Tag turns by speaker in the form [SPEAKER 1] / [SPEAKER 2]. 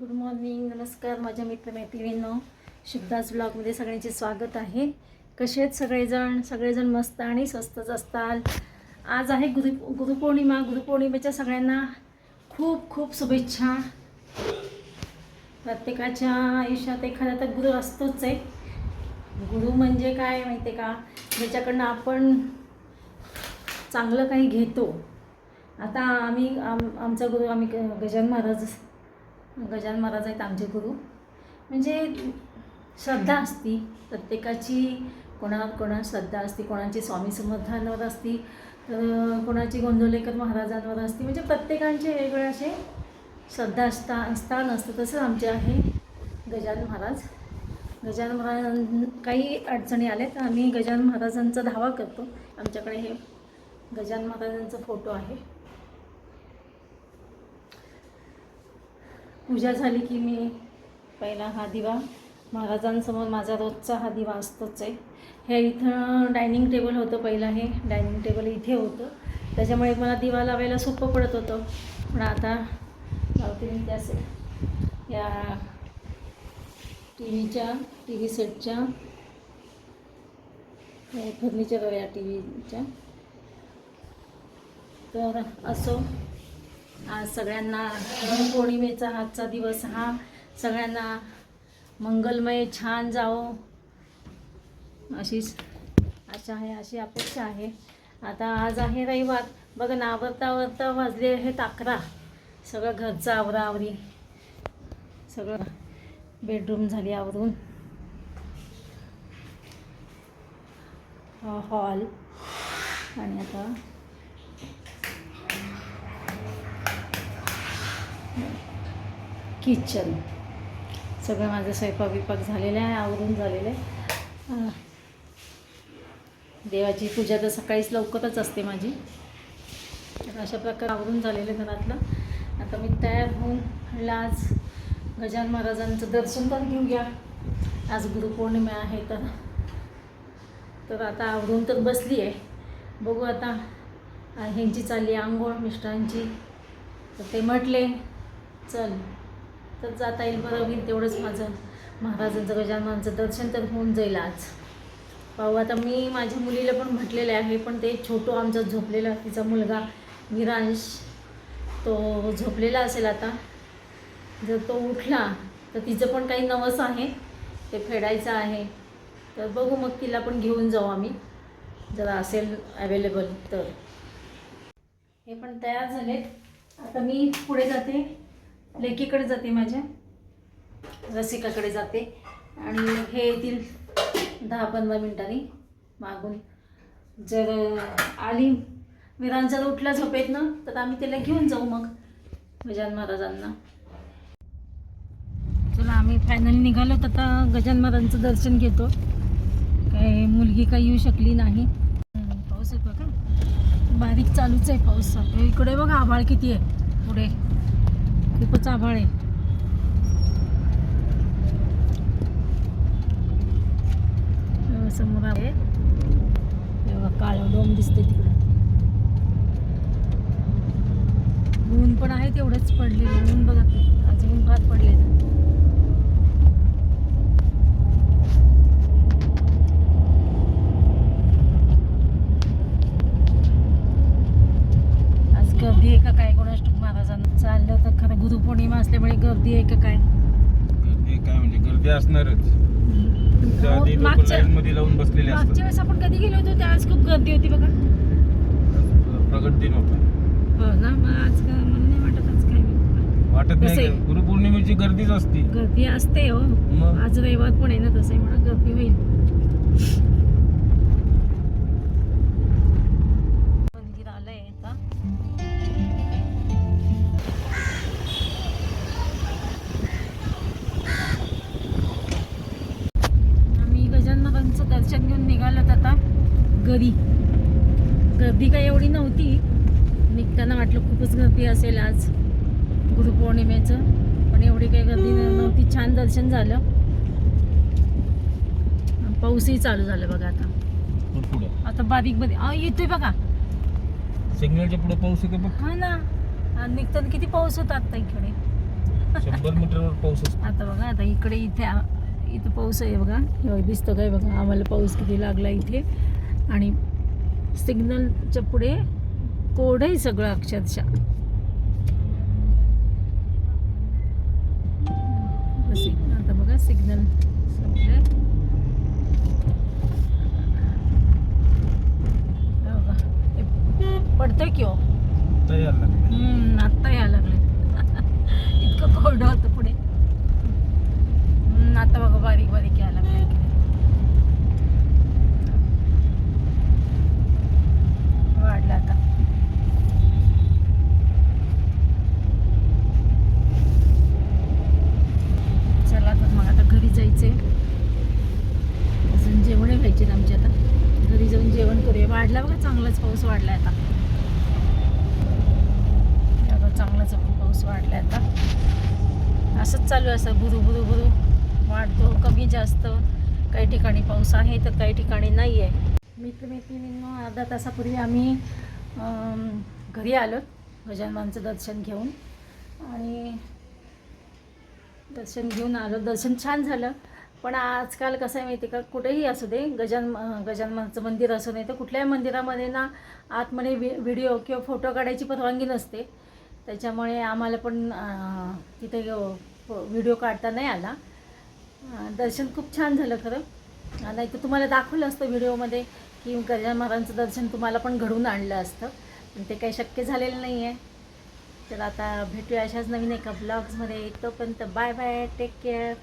[SPEAKER 1] Good morning नमस्कार माझ्या मित्रमैत्रिणींनो. शुभदास ब्लॉगमध्ये सगळ्यांचे स्वागत आहे. कसे आहेत सगळेजण? सगळेजण मस्त आणि स्वस्तच असताल. आज आहे गुरु गुरुपौर्णिमा. गुरुपौर्णिमेच्या सगळ्यांना खूप खूप शुभेच्छा. प्रत्येकाच्या आयुष्यात एखादा तर गुरु असतोच आहे. गुरु म्हणजे काय माहिती आहे का? ज्याच्याकडनं आपण चांगलं काही घेतो. आता आम्ही आम आमचा गुरु आम्ही ग- महाराज गजानन महाराज आहेत आमचे गुरु. म्हणजे श्रद्धा असती प्रत्येकाची कोणा कोणा श्रद्धा असते कोणाची स्वामी समर्थांवर असती तर कोणाची गोंधवलेकर महाराजांवर असते म्हणजे प्रत्येकांचे वेगवेगळे असे श्रद्धा असता स्थान असतं तसं आमचे आहे गजानन महाराज. गजानन महाराज काही अडचणी आल्या तर आम्ही गजानन महाराजांचा धावा करतो. आमच्याकडे हे गजानन महाराजांचा फोटो आहे. पूजा झाली की मी पहिला हा दिवा महाराजांसमोर माझा रोजचा हा दिवा असतोच आहे. हे इथं डायनिंग टेबल होतं पहिलं हे. डायनिंग टेबल इथे होतं. त्याच्यामुळे मला दिवा लावायला सोपं पडत होतं. पण आता लावते मी त्यास या टी व्हीच्या टी व्ही सेटच्या फर्निचर या टी व्हीच्या तर असो. आज सगळ्यांना गुरुपौर्णिमेचा आजचा दिवस हा. सगळ्यांना मंगलमय छान जावो. अशीच आशा आहे अशी अपेक्षा आहे. आता आज आहे रविवार. बघा ना आवरता आवरता वाजले आहेत अकरा. सगळं घरचं आवराआवरी. सगळं बेडरूम झाली आवरून. हॉल आणि आता किचन. सगळं माझं स्वयंपाक बिपाक झालेलं आहे आवरून झालेलं आहे. देवाची पूजा तर सकाळीच लवकरच असते माझी. तर अशा प्रकारे आवरून झालेलं घरातलं. आता मी तयार होऊन म्हटलं आज गजान महाराजांचं दर्शन तर घेऊया. आज गुरुपौर्णिमा आहे तर. तर आता आवरून तर बसली आहे. बघू आता ह्यांची चालली आंघोळ मिस्टरांची. तर ते म्हटले चल. तर जाता येईल बरं होईल तेवढंच माझं. महाराजांचं गजाननांचं दर्शन तर होऊन जाईल आज. पाहू आता मी माझ्या मुलीला पण म्हटलेले आहे पण ते छोटू आमचा झोपलेला तिचा मुलगा विरांश तो झोपलेला असेल आता. जर तो उठला तर तिचं पण काही नवस आहे ते फेडायचं आहे. तर बघू मग तिला पण घेऊन जाऊ आम्ही. जर असेल अवेलेबल तर. हे पण तयार झालेत. आता मी पुढे जाते. लेकीकडे जाते माझ्या. रसिकाकडे जाते. आणि हे येतील दहा पंधरा मिनिटांनी मागून. जर आली विरान जर उठला झोपेत ना तर आम्ही त्याला घेऊन जाऊ मग गजान महाराजांना. चला आम्ही फायनली निघालो तर आता गजान महाराजांचं दर्शन घेतो. काय मुलगी काही येऊ शकली नाही. पाऊस येतो का? बारीक चालूच आहे पाऊस. इकडे बघा आभाळ किती आहे. पुढे. खूपच आभाळ आहे. समोर आहे. हे काळं डोम दिसते तिकडे. ऊन पण आहे तेवढंच पडलेलं. ऊन बघा अजून भात पडले पडलेलं आज गर्दी आहे का काय कोणास ठाऊक महाराजांना चाललं तर खरं गुरुपौर्णिमा असल्यामुळे गर्दी आहे का काय?
[SPEAKER 2] गर्दी काय म्हणजे गर्दी असणारच.
[SPEAKER 1] मागच्या
[SPEAKER 2] मध्ये लावून बसलेले
[SPEAKER 1] मागच्या वेळेस आपण कधी गेलो होतो? त्यावेळेस खूप गर्दी होती बघा.
[SPEAKER 2] प्रगट दिन होता.
[SPEAKER 1] हो ना मग आज का मला नाही वाटत आज काय.
[SPEAKER 2] वाटत नाही? गुरुपौर्णिमेची गर्दीच असती.
[SPEAKER 1] गर्दी असते हो.
[SPEAKER 2] मग?
[SPEAKER 1] आज रविवार पण आहे ना तसं म्हणा गर्दी होईल. घरी गर्दी काही एवढी नव्हती. निघताना वाटलं खूपच गर्दी असेल आज. गुरुपौर्णिमेचं. पण एवढी काही गर्दी नव्हती. छान दर्शन झालं. पाऊसही चालू झालं बघा आता. आता बारीक बारीक येतोय बघा.
[SPEAKER 2] सिग्नलच्या पुढे पाऊस बघ.
[SPEAKER 1] हा ना. निघताना किती पाऊस होता आता इकडे.
[SPEAKER 2] शंभर मीटरवर पाऊस
[SPEAKER 1] आता बघा आता इकडे इथे इथं पाऊस आहे बघा, दिसतं काय बघा आम्हाला पाऊस किती लागला इथे. आणि सिग्नलच्या पुढे कोड आहे सगळं अक्षरशः. सिग्नल आता बघा सिग्नल संपले हे बघा हे पडतंय की हो
[SPEAKER 2] तयार लागले
[SPEAKER 1] हम्म, आत्ता यायला लागले इतकं कोरडं होतं पुढे हम्म, आता बघा बारीक बारीक यायला लागले इकडे. वाढलं आता चला तर मग आता घरी जायचंय अजून जेवण व्हायचे आमचे आता घरी जाऊन जेवण करूया वाढला बघा चांगलाच पाऊस वाढला आता. अगं चांगलाच पाऊस वाढला आता. असंच चालू आहे असं बुरू बुरू बुरू वाढतो कमी जास्त. काही ठिकाणी पाऊस आहे तर काही ठिकाणी नाही आहे मित्रमैत्रिणींनो अर्धा तासापूर्वी आम्ही घरी आलो गजाननांचं दर्शन घेऊन. आणि दर्शन घेऊन आलो. दर्शन छान झालं. पण आजकाल कसं आहे माहिती आहे का? कुठेही असू दे गजान गजाननाथचं मंदिर असू नये तर कुठल्याही मंदिरामध्ये ना आतमध्ये वि व्हिडिओ किंवा फोटो काढायची परवानगी नसते. त्याच्यामुळे आम्हाला पण तिथे हो, व्हिडिओ काढता नाही आला. दर्शन खूप छान झालं खरं. नाही तर तुम्हाला दाखवलं असतं व्हिडिओमध्ये की गजान महाराजांचं दर्शन तुम्हाला पण घडवून आणलं असतं. पण ते काही शक्य झालेलं नाही आहे तर आता भेटूया अशाच नवीन एका ब्लॉग्समध्ये. तोपर्यंत बाय बाय टेक केअर.